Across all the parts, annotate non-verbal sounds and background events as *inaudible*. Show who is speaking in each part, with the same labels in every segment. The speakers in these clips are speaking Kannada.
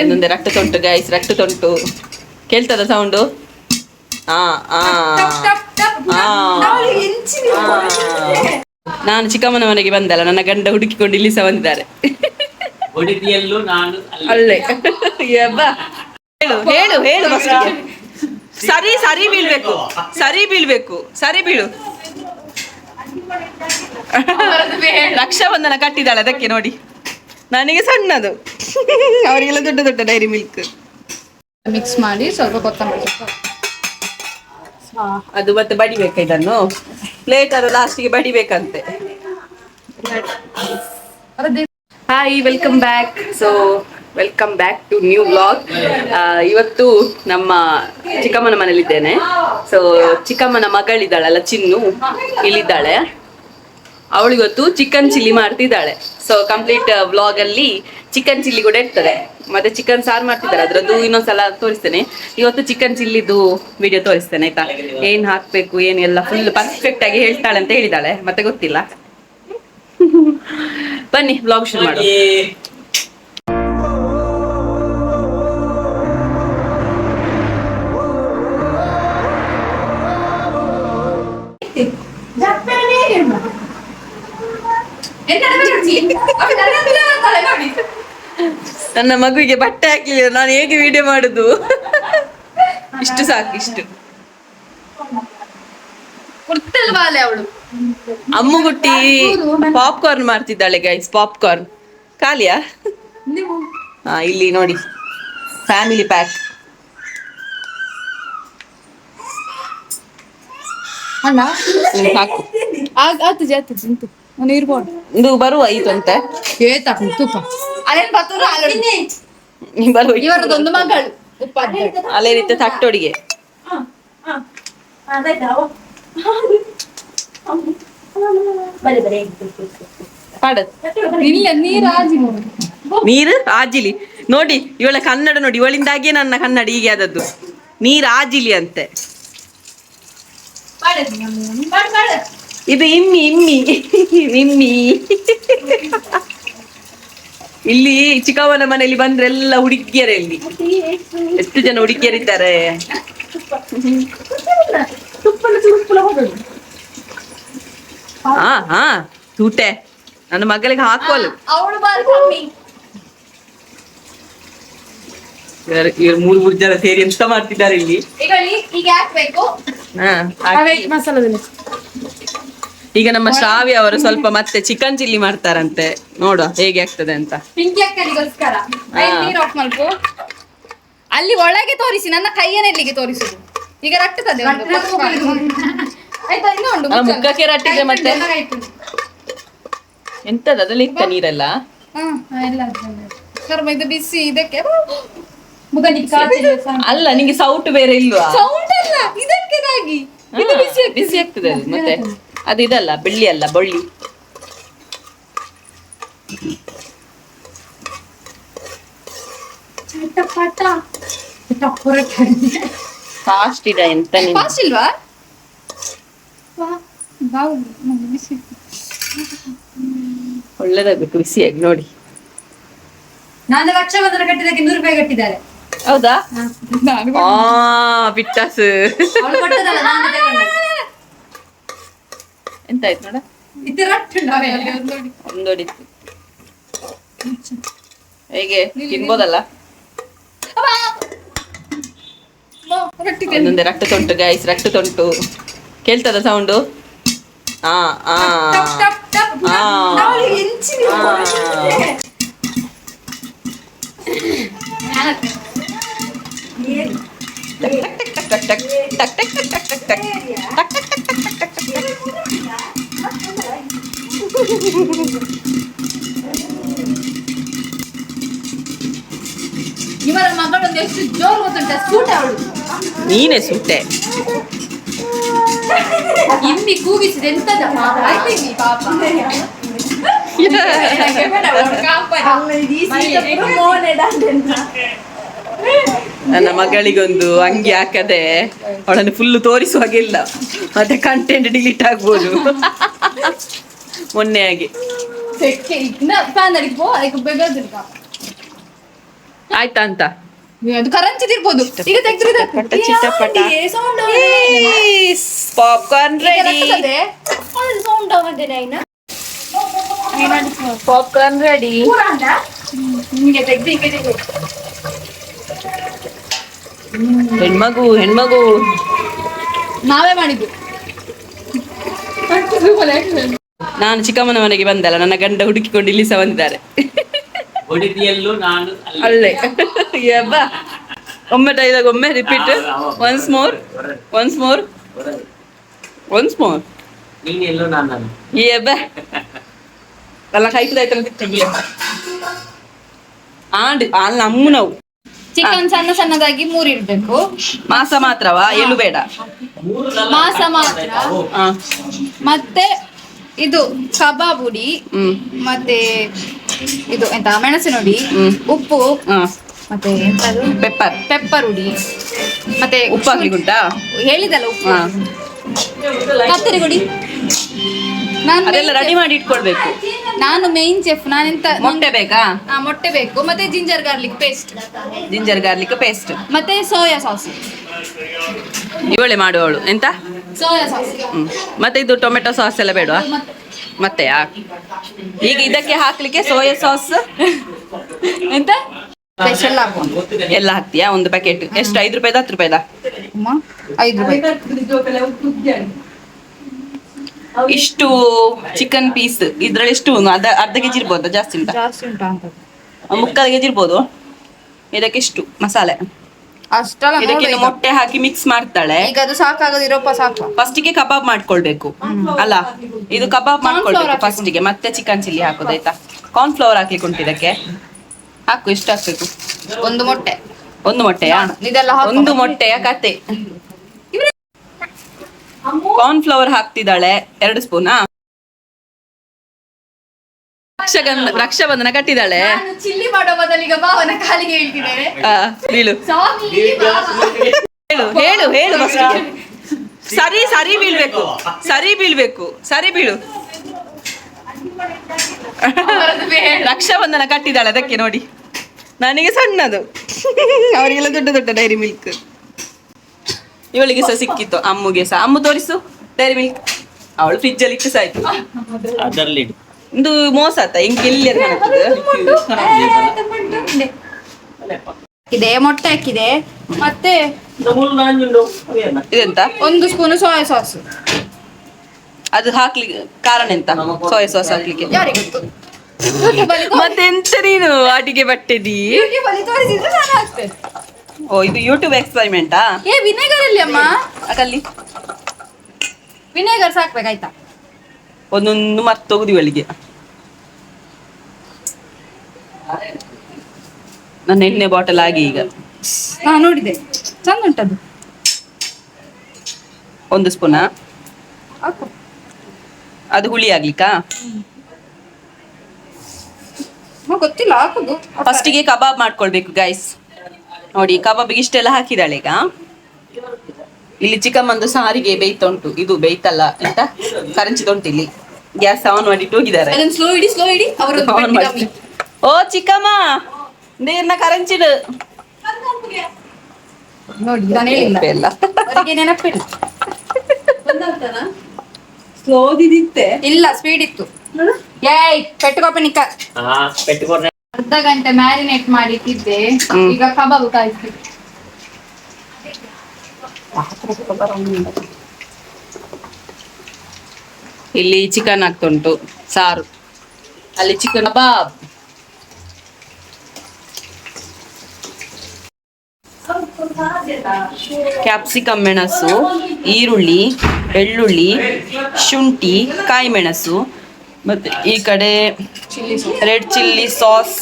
Speaker 1: ಒಂದೊಂದೇ ರಕ್ತ ತೊಂಟು ಗೈಸ್ ರಕ್ತ ತೊಂಟು. ಕೇಳ್ತದ ಸೌಂಡು. ನಾನು ಚಿಕ್ಕಮ್ಮನ ಮನೆಗೆ ಬಂದಲ್ಲ ನನ್ನ ಗಂಡ ಹುಡುಕಿಕೊಂಡು ಇಲ್ಲಿ ಸಹ ಬಂದಿದ್ದಾರೆ.
Speaker 2: ನಾನು ಅಲ್ಲೇ.
Speaker 1: ಹೇಳು ಹೇಳು. ಸರಿ ಸರಿ ಬೀಳ್ಬೇಕು. ಸರಿ ಬೀಳ್ಬೇಕು. ಸರಿ ಬೀಳು. ರಕ್ಷಾಬಂಧನ ಕಟ್ಟಿದ್ದಾಳೆ ಅದಕ್ಕೆ ನೋಡಿ. ನನಗೆ ಸಣ್ಣದು. ಅವರಿಗೆಲ್ಲ ದೊಡ್ಡ ದೊಡ್ಡ ಡೈರಿ ಮಿಲ್ಕ್
Speaker 3: ಮಿಕ್ಸ್ ಮಾಡಿ ಸ್ವಲ್ಪ ಕೊತ್ತಂಬರಿ
Speaker 1: ಅದು ಮತ್ತೆ ಬಡಿಬೇಕು ಇದನ್ನು? ಪ್ಲೇಟ್ ಅದು ಲಾಸ್ಟಿಗೆ ಬಡಿಬೇಕಂತೆ. Hi welcome back so welcome back to new blog ಇವತ್ತು ನಮ್ಮ ಚಿಕ್ಕಮ್ಮನ ಮನೇಲಿದ್ದೇನೆ. ಸೊ ಚಿಕ್ಕಮ್ಮನ ಮಗಳಿದ್ದಾಳಲ್ಲ ಚಿನ್ನು ಇಲ್ಲಿದ್ದಾಳೆ. ಅವಳಿವತ್ತು ಚಿಕನ್ ಚಿಲ್ಲಿ ಮಾಡ್ತಿದ್ದಾಳೆ. ಸೊ ಕಂಪ್ಲೀಟ್ ವ್ಲಾಗ್ ಅಲ್ಲಿ ಚಿಕನ್ ಚಿಲ್ಲಿ ಕೂಡ ಇರ್ತದೆ. ಮತ್ತೆ ಚಿಕನ್ ಸಾರ್ ಮಾಡ್ತಿದ್ದಾರೆ. ಅದ್ರದ್ದು ಇನ್ನೊಂದ್ಸಲ ತೋರಿಸ್ತೇನೆ. ಇವತ್ತು ಚಿಕನ್ ಚಿಲ್ಲಿದು ವಿಡಿಯೋ ತೋರಿಸ್ತೇನೆ ಆಯ್ತಾ? ಏನ್ ಹಾಕ್ಬೇಕು ಏನ್ ಎಲ್ಲ ಫುಲ್ ಪರ್ಫೆಕ್ಟ್ ಆಗಿ ಹೇಳ್ತಾಳೆ ಅಂತ ಹೇಳಿದಾಳೆ ಮತ್ತೆ ಗೊತ್ತಿಲ್ಲ. *laughs* ಬನ್ನಿ ವ್ಲಾಗ್ ಶುರು ಮಾಡಿ ನನ್ನ ಮಗುವಿಗೆ ಬಟ್ಟೆ ಹಾಕ್ಲಿಲ್ಲ ನಾನು ಹೇಗೆ ವಿಡಿಯೋ ಮಾಡುದು? ಇಷ್ಟು ಸಾಕು ಇಷ್ಟು.
Speaker 3: ಅವಳು? ಅವಳು
Speaker 1: ಅಮ್ಮುಗುಟ್ಟಿ ಪಾಪ್ಕಾರ್ನ್ ಮಾಡ್ತಿದ್ದಾಳೆ ಗೈಸ್ ಪಾಪ್ಕಾರ್ನ್ ಖಾಲಿಯಾ? ಹಾ ಇಲ್ಲಿ ನೋಡಿ. ಫ್ಯಾಮಿಲಿ ಪ್ಯಾಕ್
Speaker 3: ಅಣ್ಣ?
Speaker 1: ಸಾಕು.
Speaker 3: ಆತು ಜಾತು
Speaker 1: ಇದು ಬರುವ ಅಂತ.
Speaker 3: ಏತ ತುಪ್ಪ. ಅದೇನ್ ಬತ್ತೂರ
Speaker 1: ನೀ ಬರುವ
Speaker 3: ಇವರದೊಂದು ಮಗಳು ಉಪಾಧ್ಯಾಯ.
Speaker 1: ಅಲ್ಲೇ ರೀತಿ ತಟ್ಟೊಡಿಗೆ.
Speaker 3: ನೀರು
Speaker 1: ಆಜಿಲಿ ನೋಡಿ. ಇವಳ ಕನ್ನಡ ನೋಡಿ. ಇವಳಿಂದಾಗಿಯೇ ನನ್ನ ಕನ್ನಡ ಹೀಗೆ ಆದದ್ದು. ನೀರು ಆಜಿಲಿ ಅಂತೆ. ಇದು ಇಮ್ಮಿ ಇಮ್ಮಿ ಇಮ್ಮಿ. ಇಲ್ಲಿ ಚಿಕ್ಕವನ ಮನೆಯಲ್ಲಿ ಬಂದ್ರೆ ಎಲ್ಲ ಹುಡುಗಿಯರೇ ಇಲ್ಲಿ. ಎಷ್ಟು ಜನ ಹುಡುಗಿಯರಿದ್ದಾರೆ? ಹಾ ಹಾ ತೂಟೆ ನನ್ನ ಮಗಳಿಗೆ ಹಾಕೋಲು.
Speaker 3: ಅವಳು ಬಾರಿ ಕಮ್ಮಿ
Speaker 1: ಇವರು ಮೂರು ಮೂರು ಜನ ಸೇರಿ ಎಂತ ಮಾಡ್ತಿದ್ದಾರೆ ಇಲ್ಲಿ?
Speaker 3: ಈಗ ಈ- ಈಗ
Speaker 1: ನಮ್ಮ ಶ್ರಾವ್ಯ ಅವರು ಸ್ವಲ್ಪ ಮತ್ತೆ ಚಿಕನ್ ಚಿಲ್ಲಿ ಮಾಡ್ತಾರಂತೆ. ನೋಡುವ ಹೇಗೆ ಆಗ್ತದೆ ಅಂತ.
Speaker 3: ಪಿಂಕಿ ಅಕ್ಕನಿಗೋಸ್ಕರ. ನೀರು ಆಫ್ ಮಾಡ್ಕೊ. ಅಲ್ಲಿ ಒಳಗೆ ತೋರಿಸಿ ನನ್ನ ಕೈಯನ್ನ ಎಲ್ಲಿಗೆ ತೋರಿಸುದು. ಈಗ ರಟ್ಟುತ್ತದೆ ಒಂದು ಆಯ್ತಾ ಇನ್ನೂ ಉಂಟು
Speaker 1: ಅಲ್ಲ,
Speaker 3: ಮುಚ್ಚಳ.
Speaker 1: ಮುಖಕ್ಕೆ ರಟ್ಟಿದ್ರೆ ಮತ್ತೆ? ಎಂತದ? ಅದ್ರಲ್ಲಿ ಇತ್ತ ನೀರೆಲ್ಲ?
Speaker 3: ಹಾ. ಕರ್ಮ ಇದು ಬಿಸಿ ಇದಕ್ಕೆ?
Speaker 1: ಅಲ್ಲ ನಿಂಗೆ ಸೌಟ್ ಬೇರೆ ಇಲ್ವಾ?
Speaker 3: ಸೌಂಡ್ ಅಲ್ಲ ಇದಕ್ಕೆ ರಾಗಿ. ಇದು ಬಿಸಿ ಆಗ್ತದೆ.
Speaker 1: ಬಿಸಿ ಆಗ್ತದೆ ಅದು ಮತ್ತೆ? ಅದು ಇದಲ್ಲ ಬೆಳ್ಳಿ ಅಲ್ಲ ಬಳ್ಳಿ. ಫಾಸ್ಟ್ ಇಡ ಎಂತ
Speaker 3: ಫಾಸ್ಟ್ ಇಲ್ವಾ?
Speaker 1: ಒಳ್ಳೇದಾಗ್ಬೇಕು ಬಿಸಿಯಾಗಿ ನೋಡಿ.
Speaker 4: ನಾನು ರಕ್ಷಾಬಂಧನ ಕಟ್ಟಿದಕ್ಕೆ ನೂರು ರೂಪಾಯಿ ಕಟ್ಟಿದ್ದಾರೆ.
Speaker 1: ಹೌದಾ? ಬಿಟ್ಟಾಸು.
Speaker 4: ಅವಳು ಕೊಟ್ಟದಲ್ಲ ನಾನು ತಗೊಂಡದ್ದು.
Speaker 1: ಎಂತ ಆಯ್ತು ನೋಡ
Speaker 4: ಟಕ್ ಟಕ್ ಟಕ್
Speaker 3: ಟಕ್
Speaker 4: ಟಕ್
Speaker 3: ಒಂದು ನೋಡಿ.
Speaker 1: ಒಂದೊಡಿತು ಹೇಗೆ ತಿನ್ಬೋದಲ್ಲ
Speaker 3: ಟಕ್ ಟಕ್
Speaker 1: ಒಂದೊಂದೇ ರಕ್ತ ತೊಂಟು ಗೈಸ್ ರಕ್ತ ತೊಂಟು ಕೇಳ್ತದ ಸೌಂಡು ಆ ಆ
Speaker 4: ಟಕ್ ಟಕ್
Speaker 1: ಟಕ್
Speaker 4: ಟಕ್ ಟಕ್
Speaker 1: ಟಕ್.
Speaker 4: ಕೊಡುತ್ತೆ. ಏನು?
Speaker 1: ಟಕ್ ಟಕ್ ಟಕ್ ಟಕ್ ಟಕ್ ಟಕ್ ಟಕ್ ಟಕ್ ಟಕ್
Speaker 3: ಇವರ ಮಗಳೊಂದು ಎಷ್ಟು ಜೋರು ಗೊತ್ತುಂಟ ಸೂಟ ಅವಳು.
Speaker 1: ನೀನೇ ಸೂಟೆ.
Speaker 3: ಇಲ್ಲಿ ಕೂಗಿಸಿದ ಎಂತದ ಪಾಪ? ಆಯ್ತೀನಿ ಪಾಪ.
Speaker 1: ನನ್ನ ಮಗಳಿಗೊಂದು ಅಂಗಿ ಹಾಕದೆ ಅವಳನ್ನು ಫುಲ್ ತೋರಿಸುವಾಗೆ ಇಲ್ಲ. ಮತ್ತೆ ಕಂಟೆಂಟ್ ಡಿಲೀಟ್ ಆಗ್ಬೋದು. ಮೊನ್ನೆ ಆಗಿ ಆಯ್ತಾ ಅಂತ?
Speaker 3: ಅದು ಈಗ
Speaker 1: ಪಾಪ್ಕಾರ್ನ್ ರೆಡಿ ಪಾಪ್ಕಾರ್ನ್ ರೆಡಿ ಹೆಣ್ಮಗು ಹೆಣ್ಮಗು.
Speaker 3: ನಾವೇ ಮಾಡಿದ್ದು.
Speaker 1: ನಾನು ಚಿಕ್ಕಮ್ಮನ ಮನೆಗೆ ಬಂದಲ್ಲ ನನ್ನ ಗಂಡ ಹುಡುಕಿಕೊಂಡು ಇಲ್ಲಿ ಸಹ ಬಂದಿದ್ದಾರೆ
Speaker 2: ನಾನು ಅಲ್ಲೇ.
Speaker 1: ಬಾ ಯಬ್ಬ. ಒಮ್ಮೆ ಡೈಲಾಗ್ ಒಮ್ಮೆ repeat once more once more once more
Speaker 2: ನೀನೆಲ್ಲೂ ನಾನು ಅಲ್ಲಿ
Speaker 1: ಯಬ್ಬ ಅಲ್ಲ ಕೈತದಾಯ್ತಲ್ಲ ಆಂಡ್ ಅಲ್ಲಿ ನಮ್ಮ ನಾವು.
Speaker 3: ಚಿಕನ್ ಸಣ್ಣ ಸಣ್ಣದಾಗಿ ಮೂರ್ ಇಡ್ಬೇಕು.
Speaker 1: ಮಾಸ ಮಾತ್ರವಾ? ಎಳ್ಳು ಬೇಡ.
Speaker 3: ಮಾಸ ಮಾತ್ರ.
Speaker 1: ಹಾ.
Speaker 3: ಮತ್ತೆ ಇದು ಕಬಾಬ್ ಹುಡಿ ಮತ್ತೆ ಇದು ಎಂತ ಮೆಣಸಿನ ಹುಡಿ. ಉಪ್ಪು
Speaker 1: ಹಾ.
Speaker 3: ಮತ್ತೆ ಎಂತದು?
Speaker 1: ಪೆಪ್ಪರ್
Speaker 3: ಪೆಪ್ಪರ್ ಹುಡಿ ಮತ್ತೆ
Speaker 1: ಉಪ್ಪು ಹಾಕ್ಲಿಕ್ಕುಂಟಾ
Speaker 3: ಹೇಳಿದಲ್ಲ ಉಪ್ಪು.
Speaker 1: ಹಾ.
Speaker 3: ಕತ್ತರಿ ಹುಡಿ ನಾನು
Speaker 1: ಅದೆಲ್ಲ ರೆಡಿ ಮಾಡಿ ಇಟ್ಕೊಳ್ಬೇಕು.
Speaker 3: ನಾನು ಮೇನ್ ಚೆಫ್ ನಾನೆಂತ
Speaker 1: ಮೊಟ್ಟೆ ಬೇಕಾ?
Speaker 3: ಆ, ಮೊಟ್ಟೆ ಬೇಕು. ಮತ್ತೆ ginger garlic paste
Speaker 1: ginger garlic paste
Speaker 3: ಮತ್ತೆ ಸೋಯಾ ಸಾಸ್
Speaker 1: ಇವಳೆ ಮಾಡುವವಳು. ಎಂತ?
Speaker 3: Soya sauce
Speaker 1: hmm. ಮತ್ತೆ ಇದು ಟೊಮೆಟೊ ಸಾಸ್ ಎಲ್ಲ ಬೇಡವಾ? ಮತ್ತೆ ಈಗ ಇದಕ್ಕೆ ಹಾಕ್ಲಿಕ್ಕೆ ಸೋಯಾ ಸಾಸ್.
Speaker 3: ಎಂತ? ಸ್ಪೆಷಲ್
Speaker 1: ಎಲ್ಲ ಹಾಕ್ತೀಯಾ? ಒಂದು ಪ್ಯಾಕೆಟ್ ಎಷ್ಟು? ಐದು ರೂಪಾಯ್ದ ಹತ್ತು ರೂಪಾಯ್ದ?
Speaker 3: ಅಮ್ಮ ಐದು ರೂಪಾಯಿ.
Speaker 1: ಇಷ್ಟು ಚಿಕನ್ ಪೀಸ್ ಇದ್ರಲ್ಲಿ ಎಷ್ಟು? ಅರ್ಧ ಅರ್ಧ ಕೆಜಿ ಇರ್ಬೋದಾ? ಜಾಸ್ತಿ ಉಂಟಾ?
Speaker 3: ಜಾಸ್ತಿ ಉಂಟಾ ಅಂತ.
Speaker 1: ಮುಕ್ಕಾಲು ಕೆಜಿ ಇರ್ಬೋದು? ಇದಕ್ಕೆ ಇಷ್ಟು? ಮಸಾಲೆ.
Speaker 3: ಅಷ್ಟಲ್ಲ
Speaker 1: ಇದಕ್ಕೆ ಇನ್ನು ಮೊಟ್ಟೆ ಹಾಕಿ ಮಿಕ್ಸ್ ಮಾಡ್ತಾಳೆ.
Speaker 3: ಈಗ ಅದು ಸಾಕಾಗದಿರೋಪ್ಪ ಸಾಕು.
Speaker 1: ಫಸ್ಟಿಗೆ ಕಬಾಬ್ ಮಾಡ್ಕೊಳ್ಬೇಕು. ಅಲ್ಲ ಇದು ಕಬಾಬ್ ಮಾಡ್ಕೊಳ್ಬೇಕು ಫಸ್ಟಿಗೆ ಮತ್ತೆ ಚಿಕನ್ ಚಿಲ್ಲಿ ಹಾಕೋದಾಯ್ತಾ ಕಾರ್ನ್ ಫ್ಲವರ್ ಹಾಕ್ಲಿಕ್ಕೆ ಉಂಟು ಇದಕ್ಕೆ. ಹಾಕು ಎಷ್ಟು ಹಾಕ್ಬೇಕು?
Speaker 3: ಒಂದು ಮೊಟ್ಟೆ.
Speaker 1: ಒಂದು ಮೊಟ್ಟೆಯಾ?
Speaker 3: ಇದೆಲ್ಲ ಹಾಕು.
Speaker 1: ಒಂದು ಮೊಟ್ಟೆಯ ಕತೆ. ಕಾರ್ನ್ ಫ್ಲವರ್ ಹಾಕ್ತಿದ್ದಾಳೆ. ಎರಡು ಸ್ಪೂನ್ ರಕ್ಷಗಂಧ ರಕ್ಷಾಬಂಧನ. ಕಟ್ಟಿದಾಳೆ
Speaker 3: ನಾನು ಚಿಲ್ಲಿ ಮಾಡೋ ಬದಲಿಗೆ ಭಾವನ ಕಾಲಿಗೆ ಹೇಳ್ತಿದ್ದೇನೆ.
Speaker 1: ಬೀಳು ಹೇಳು. ಹೇಳು ಹೇಳು ಸರಿ ಸರಿ ಬೀಳ್ಬೇಕು. ಸರಿ ಬೀಳ್ಬೇಕು. ಸರಿ ಬೀಳು. ರಕ್ಷಾಬಂಧನ ಕಟ್ಟಿದಾಳೆ ಅದಕ್ಕೆ ನೋಡಿ. ನನಗೆ ಸಣ್ಣದು. ಅವರಿಗೆಲ್ಲ ದೊಡ್ಡ ದೊಡ್ಡ ಡೈರಿ ಮಿಲ್ಕ್ ಇವಳಿಗೆ ಸಹ ಸಿಕ್ಕಿತ್ತು ಅಮ್ಮಗೆ ಸಹ. ಅಮ್ಮು ತೋರಿಸು ಡೈರಿ ಮಿಲ್ಕ್ ಅವಳು ಫ್ರಿಜ್ಜಲ್ಲಿ ಇಟ್ಟು ಸಾಯ್ತು.
Speaker 2: ಅದರಲ್ಲಿ ಇಡು.
Speaker 1: ಇದು ಮೋಸ ಆತ ಹಿಂಗೆ ಎಲ್ಲಿ ಕಾಣುತ್ತದೆ
Speaker 3: ಇದೆ. ಮೊಟ್ಟೆ ಹಾಕಿದೆ. ಮತ್ತೆ?
Speaker 1: ಇದೆಂತ?
Speaker 3: ಒಂದು ಸ್ಪೂನ್ ಸೋಯಾ ಸಾಸ್
Speaker 1: ಅದು ಹಾಕ್ಲಿಕ್ಕೆ ಕಾರಣ ಎಂತ? ಸೋಯಾ ಸಾಸ್ ಹಾಕ್ಲಿಕ್ಕೆ. ಮತ್ತೆ ಎಂತ ನೀನು ಅಡಿಗೆ ಬಟ್ಟೆದಿ ಓ ಇದು ಯೂಟ್ಯೂಬ್ ಎಕ್ಸ್ಪರಿಮೆಂಟಾ
Speaker 3: ಏ ವಿನೆಗರ್ ಅಲ್ಲಿ ಅಮ್ಮ.
Speaker 1: ಅದಲ್ಲಿ
Speaker 3: ವಿನೆಗರ್ ಸಾಕ್ಬೇಕಾಯ್ತಾ?
Speaker 1: ಒಂದೊಂದು ಮತ್ತೆ ತೆಗೆದು ಇವಳಿಗೆ ನನ್ನ ಎಣ್ಣೆ ಬಾಟಲ್ ಆಗಿ ಈಗ.
Speaker 3: ಹಾ ನೋಡಿದೆ. ಚಂದ ಉಂಟದು.
Speaker 1: ಒಂದು ಸ್ಪೂನ?
Speaker 3: ಹಾಕು.
Speaker 1: ಅದು ಹುಳಿ ಆಗ್ಲಿಕ್ಕಾ?
Speaker 3: ಗೊತ್ತಿಲ್ಲ ಹಾಕುದು.
Speaker 1: ಫಸ್ಟಿಗೆ ಕಬಾಬ್ ಮಾಡ್ಕೊಳ್ಬೇಕು ಗೈಸ್ ನೋಡಿ ಕಬಾಬಿಗೆ ಇಷ್ಟೆಲ್ಲ ಹಾಕಿದಾಳೆ ಈಗ. ಇಲ್ಲಿ ಚಿಕ್ಕಮ್ಮಂದು ಸಾರಿಗೆ ಸಾರಿಗೆ ಬೇಯ್ತುಂಟು. ಇದು ಬೇಯ್ತಲ್ಲ ಅಂತ ಕರಂಚಿದುಂಟು ಇಲ್ಲಿ ಗ್ಯಾಸ್ ಆನ್ ಮಾಡಿಟ್ಟು ಹೋಗಿದ್ದಾರೆ.
Speaker 3: ಸ್ಲೋ ಇಡಿ ಸ್ಲೋ ಇಡಿ. ಅವರು
Speaker 1: ಆನ್ ಮಾಡಿ ಓ ಚಿಕ್ಕಮ್ಮ! ನೀರ್ನ ಕರಂಚಿಡು
Speaker 3: ನೋಡಿ ನಾನು ಹೇಳಿಲ್ಲ.
Speaker 1: ಎಲ್ಲ
Speaker 3: ಅವರಿಗೆ ನೆನಪಿಲ್ಲ
Speaker 1: ಸ್ಲೋದಿದಿತ್ತೆ
Speaker 3: ಇಲ್ಲ ಸ್ಪೀಡ್ ಇತ್ತು. ಏಯ್ ಪೆಟ್ಟುಕೋಪ ನಿಕ್ಕ. ಅರ್ಧ ಗಂಟೆ ಮ್ಯಾರಿನೇಟ್ ಮಾಡಿಟ್ಟಿದ್ದೆ. ಈಗ ಕಬಾಬ್ ಕಾಯಿಸ್ತೀನಿ
Speaker 1: ಇಲ್ಲಿ ಚಿಕನ್ ಆಗ್ತುಂಟು, ಸಾರು. ಅಲ್ಲಿ ಚಿಕನ್ ಕಬಾಬ್ ಕ್ಯಾಪ್ಸಿಕಮ್ ಮೆಣಸು, ಈರುಳ್ಳಿ, ಬೆಳ್ಳುಳ್ಳಿ, ಶುಂಠಿ, ಕಾಯಿ ಮೆಣಸು, ಮತ್ತೆ ಈ ಕಡೆ ರೆಡ್ ಚಿಲ್ಲಿ ಸಾಸ್,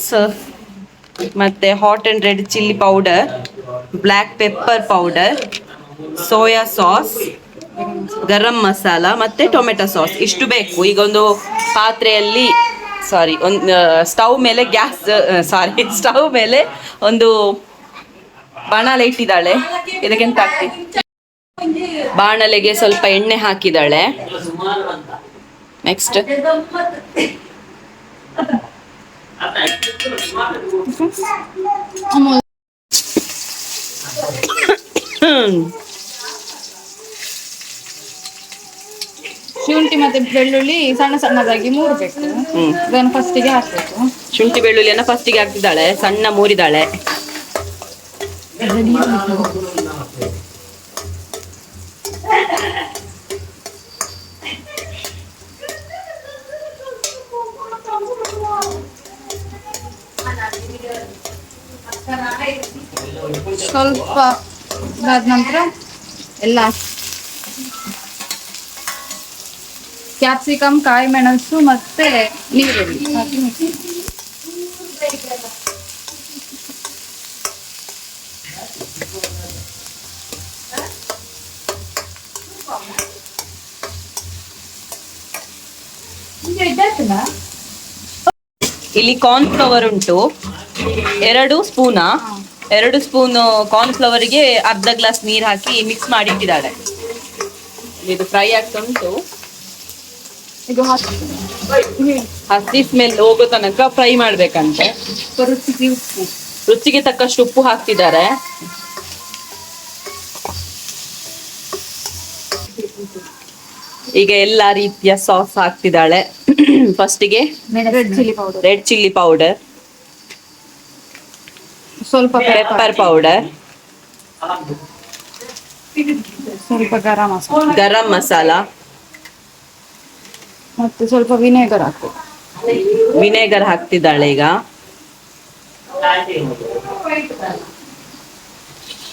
Speaker 1: ಮತ್ತೆ hot and red chilli powder black pepper powder soya sauce, garam masala ಮತ್ತೆ ಟೊಮೆಟೊ ಸಾಸ್. ಇಷ್ಟು ಬೇಕು. ಈಗ ಒಂದು ಪಾತ್ರೆಯಲ್ಲಿ ಸಾರಿ ಒಂದು ಸ್ಟವ್ ಮೇಲೆ ಗ್ಯಾಸ್ ಸಾರಿ *laughs* ಸ್ಟವ್ ಮೇಲೆ ಒಂದು ಬಾಣಲೆ ಇಟ್ಟಿದ್ದಾಳೆ. ಇದಕ್ಕೆ ಎಂತ ಹಾಕ್ತಿ? ಬಾಣಲೆಗೆ ಸ್ವಲ್ಪ ಎಣ್ಣೆ
Speaker 2: ಹ್ಮ್.
Speaker 1: ನೆಕ್ಸ್ಟ್
Speaker 3: ಅಮೂಲ್
Speaker 1: ಹ್ಮ್
Speaker 3: ಶುಂಠಿ ಮತ್ತೆ ಬೆಳ್ಳುಳ್ಳಿ ಸಣ್ಣ ಸಣ್ಣದಾಗಿ ಮೂರು ಬೇಕು
Speaker 1: ಹ್ಮ್
Speaker 3: ಅದನ್ನು ಫಸ್ಟಿಗೆ ಹಾಕ್ಬೇಕು.
Speaker 1: ಶುಂಠಿ ಬೆಳ್ಳುಳ್ಳಿಯನ್ನ ಫಸ್ಟಿಗೆ ಹಾಕ್ತಿದ್ದಾಳೆ ಸಣ್ಣ ಮೂರಿದಾಳೆ.
Speaker 3: ಸ್ವಲ್ಪ ಅದಾದ ನಂತರ ಎಲ್ಲ ಕ್ಯಾಪ್ಸಿಕಮ್ ಕಾಯಿ ಮೆಣಸು ಮತ್ತೆ ನೀರುಳ್ಳಿ. ಹಾಕಿ mix ಮಾಡಿ.
Speaker 1: ಇಲ್ಲಿ ಕಾರ್ನ್ ಫ್ಲವರ್ ಉಂಟು. ಎರಡು ಸ್ಪೂನ ಎರಡು ಸ್ಪೂನ್ ಕಾರ್ನ್ ಫ್ಲವರ್ಗೆ ಅರ್ಧ ಗ್ಲಾಸ್ ನೀರು ಹಾಕಿ ಮಿಕ್ಸ್ ಮಾಡಿ ಇಟ್ಟಿದ್ದಾಳೆ ಇದು ಫ್ರೈ ಆಗ್ತಾ ಉಂಟು.
Speaker 3: ಇದು
Speaker 1: ಹಸಿ ಸ್ಮೆಲ್ ಹೋಗೋ ತನಕ ಫ್ರೈ ಮಾಡ್ಬೇಕಂತೆ.
Speaker 3: ರುಚಿಗೆ ಉಪ್ಪು.
Speaker 1: ರುಚಿಗೆ ತಕ್ಕಷ್ಟು ಉಪ್ಪು ಹಾಕ್ತಿದ್ದಾರೆ. ಈಗ ಎಲ್ಲಾ ರೀತಿಯ ಸಾಸ್ ಹಾಕ್ತಿದ್ದಾಳೆ. ಫಸ್ಟಿಗೆ
Speaker 3: red chilli powder
Speaker 1: red chilli powder
Speaker 3: ಸ್ವಲ್ಪ
Speaker 1: ಪೆಪ್ಪರ್ ಪೌಡರ್
Speaker 3: ಸ್ವಲ್ಪ ಗರಂ ಮಸಾಲ.
Speaker 1: ಗರಂ ಮಸಾಲ.
Speaker 3: ಮತ್ತೆ ಸ್ವಲ್ಪ ವಿನೆಗರ್ ಹಾಕ್ಬೇಕು.
Speaker 1: ವಿನೆಗರ್ ಹಾಕ್ತಿದ್ದಾಳೆ ಈಗ.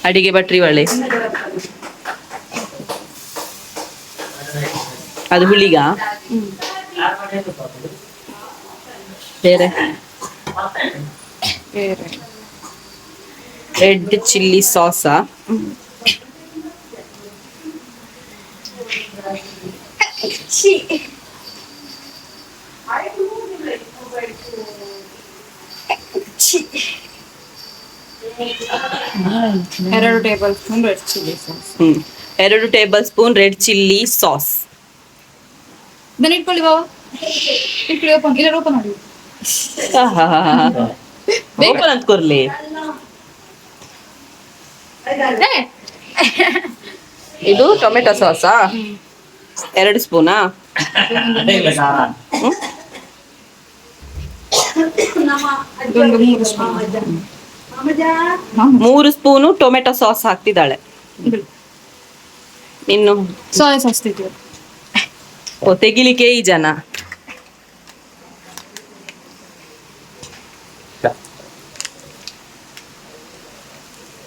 Speaker 1: ಅಡಿಗೆ ಭಟ್ರಿ ಒಳ್ಳೆ. ಅದು ಹುಳಿಗ. ಬೇರೆ.
Speaker 3: ಬೇರೆ.
Speaker 1: ರೆಡ್ ಚಿಲ್ಲಿ ಸಾಸ
Speaker 3: ಎರಡು tablespoon red chilli sauce.
Speaker 1: Hmm. ಎರಡು tablespoon red chilli sauce.
Speaker 3: ಇದನ್ನ ಇಟ್ಕೊಳ್ಳಿ ಬಾವ. ಇಟ್ಕೊಳ್ಳಿ ಓಪನ್ ಇಲ್ಲ ಓಪನ್ ಮಾಡಿ.
Speaker 1: ಓಪನ್ ಅಂತ ಕೊರ್ಲಿ ಇದು ಟೊಮೆಟೊ ಸಾಸಾ? ಎರಡು ಸ್ಪೂನಾ?
Speaker 3: ಮೂರು ಸ್ಪೂನ್.
Speaker 1: ಮೂರು ಸ್ಪೂನು ಟೊಮೆಟೊ ಸಾಸ್ ಹಾಕ್ತಿದ್ದಾಳೆ. ಇನ್ನು
Speaker 3: ಸೋಯಾ ಸಾಸ್
Speaker 1: ಓ ತೆಗಿಲಿಕ್ಕೆ ಈ ಜನ.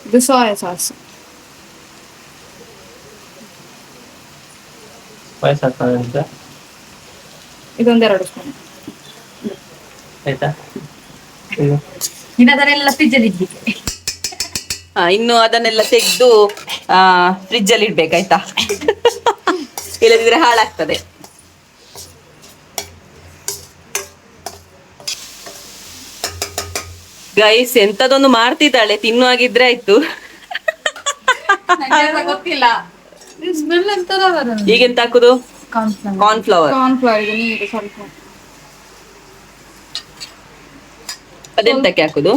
Speaker 3: ಇದು ಸೋಯಾ ಸಾಸ್.
Speaker 2: ಅಂತ.
Speaker 3: ಇದೊಂದೆರಡು ಸ್ಪೂನ್.
Speaker 2: ಆಯ್ತಾ? ಇದು.
Speaker 4: ಇನ್ನದನ್ನೆಲ್ಲ ಫ್ರಿಜ್ ಅಲ್ಲಿ ಇಡ್ಲಿಕ್ಕೆ.
Speaker 1: ಆ, ಇನ್ನು ಅದನ್ನೆಲ್ಲ ತೆಗೆದು ಫ್ರಿಜ್ ಅಲ್ಲಿ ಇಡ್ಬೇಕಾಯ್ತಾ? ಇಲ್ಲದಿದ್ರೆ ಹಾಳಾಗ್ತದೆ. ಗೈಸ್ ಎಂತದೊಂದು ಮಾಡ್ತಿದ್ದಾಳೆ? ತಿನ್ನುವಾಗಿದ್ರೆ ಆಯ್ತು.
Speaker 3: ಗೊತ್ತಿಲ್ಲ. ಸ್ಮೆಲ್
Speaker 1: ಈಗೆಂತ ಹಾಕುದು ಕಾರ್ನ್ ಫ್ಲವರ್
Speaker 3: ಕಾರ್ನ್ ಫ್ಲವರ್ ಇದು ನೀರು ಸ್ವಲ್ಪ.
Speaker 1: ಅದೆಂತಕ್ಕೆ ಹಾಕುದು?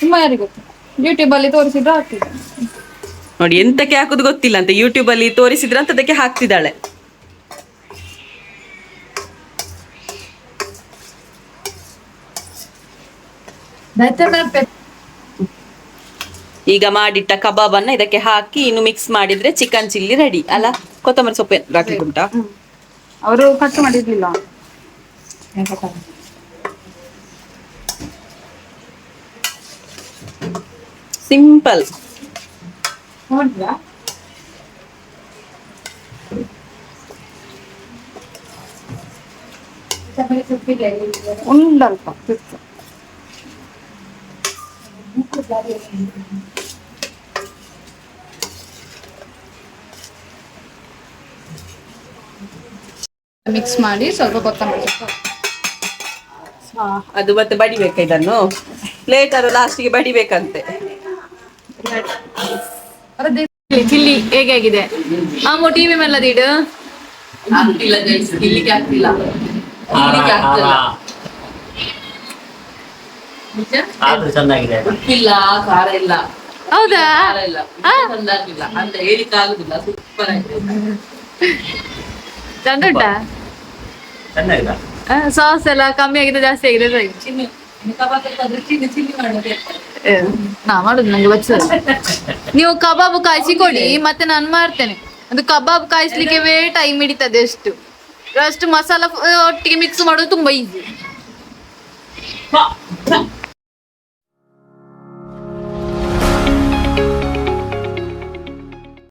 Speaker 3: ತುಂಬ ಯಾರಿಗೆ ಗೊತ್ತು ಯೂಟ್ಯೂಬ್ ಅಲ್ಲಿ ತೋರಿಸಿದ್ರೆ ಹಾಕಿದ್ದೆ
Speaker 1: ನೋಡಿ ಎಂತಕ್ಕೆ ಹಾಕುದು ಗೊತ್ತಿಲ್ಲ ಅಂತ ಯೂಟ್ಯೂಬ್ ಅಲ್ಲಿ ತೋರಿಸಿದ್ರ ಅಂತ ಅದಕ್ಕೆ ಹಾಕ್ತಿದ್ದಾಳೆ. ಈಗ ಮಾಡಿಟ್ಟ ಕಬಾಬನ್ನ ಇದಕ್ಕೆ ಹಾಕಿ ಇನ್ನು ಮಿಕ್ಸ್ ಮಾಡಿದ್ರೆ ಚಿಕನ್ ಚಿಲ್ಲಿ ರೆಡಿ ಅಲ್ಲ? ಕೊತ್ತಂಬರಿ ಸೊಪ್ಪು ಹಾಕ್ಲಿಕ್ಕೆ ಉಂಟಾ?
Speaker 3: ಅವರು ಕಟ್ ಮಾಡಿರ್ಲಿಲ್ಲ.
Speaker 1: ಸಿಂಪಲ್
Speaker 3: ಉಂಡಲ್ಪ ತಿರ್ಚು. ಮಿಕ್ಸ್ ಮಾಡಿ ಸ್ವಲ್ಪ ಕೊತ್ತಂಬರಿ ಸೊಪ್ಪು.
Speaker 1: ಅದು ಮತ್ತೆ ಬಡಿಬೇಕಾ ಇದನ್ನು. ಪ್ಲೇಟ್ ಅದು ಲಾಸ್ಟಿಗೆ ಬಡಿಬೇಕಂತೆ.
Speaker 3: ಚಿಲ್ಲಿ ಹೇಗೆ ಆಗಿದೆ? ಅಮ್ಮ ಟಿವಿ ಮೇಲೆ
Speaker 1: ಆಗ್ತಿಲ್ಲ guys, ಇಲ್ಲಿಗೆ ಆಗ್ತಿಲ್ಲ.
Speaker 2: ಹಾರ,
Speaker 1: ಇಲ್ಲಿಗೆ ಆಗ್ತಿಲ್ಲ.
Speaker 2: ಹಾರ. ಆದ್ರೂ ಚೆನ್ನಾಗಿದೆ.
Speaker 1: ಉಪ್ಪಿಲ್ಲ ಖಾರ ಇಲ್ಲ.
Speaker 3: ಹೌದಾ?
Speaker 1: ಖಾರ ಇಲ್ಲ. ಅಂತ ಸೂಪರ್ ಆಗಿದೆ.
Speaker 3: ಚಂದ ಉಂಟಾ
Speaker 2: ಚೆನ್ನಾಗಿದೆ
Speaker 3: ಸಾಸ್ ಎಲ್ಲ ಕಮ್ಮಿ ಆಗಿದೆ ಜಾಸ್ತಿ ಆಗಿದೆ
Speaker 1: ಕಬಾಬ್ ಚಿಲ್ಲಿ ಮಾಡೋದು
Speaker 3: ನಾ ಮಾಡುದು ನಂಗೆ ಬರ್ತದೆ ನೀವು ಕಬಾಬ್ ಕಾಯಿಸಿ ಕೊಡಿ ಮತ್ತೆ ನಾನು ಮಾಡ್ತೇನೆ. ಅದು ಕಬಾಬ್ ಕಾಯಿಸ್ಲಿಕ್ಕೆ ವೇ ಟೈಮ್ ಹಿಡಿತದೆ ಅಷ್ಟು. ಅಷ್ಟು ಮಸಾಲ ಒಟ್ಟಿಗೆ ಮಿಕ್ಸ್ ಮಾಡೋದು ತುಂಬಾ ಈಸಿ.